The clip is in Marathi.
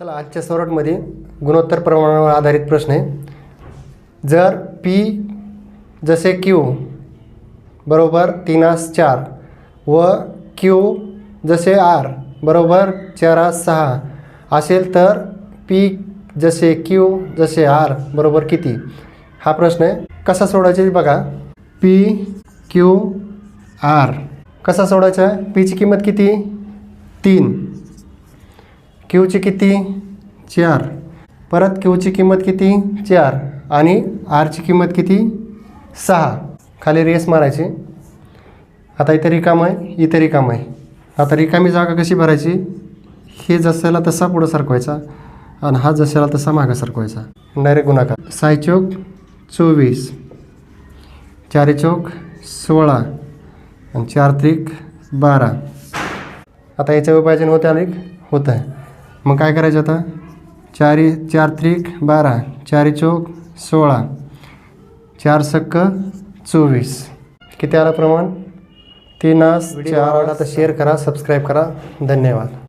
चला आजच्या सौराटमध्ये गुणोत्तर प्रमाणावर आधारित प्रश्न आहे. जर पी जसे क्यू बरोबर तीनास चार व क्यू जसे आर बरोबर चारास सहा असेल तर पी जसे क्यू जसे आर बरोबर किती? हा प्रश्न आहे. कसा सोडायचा बघा. पी क्यू आर कसा सोडायचा आहे पीची किंमत किती? तीन. क्यूची किती? चार. परत क्यूची किंमत किती? चार. आणि आरची किंमत किती? सहा. खाली रेस मारायची. आता इथे रिकाम आहे. इथे रिकाम आहे. आता रिकामी जागा कशी भरायची? हे जसाला तसा पुढं सरकवायचा. आणि हा जसाला तसा मागं सरकवायचा. डायरेक्ट गुणाकार. साय चौक चोवीस. चारी चौक सोळा. आणि चार त्रिक बारा. आता याचं विभाजन होत्या अनेक होत आहे मग काय करायचं आता? चारी चार त्रिक बारा. चारी चौक सोळा. चार सक्क चोवीस. किती आलं प्रमाण? तीन चार. आता शेअर करा सबस्क्राईब करा. धन्यवाद.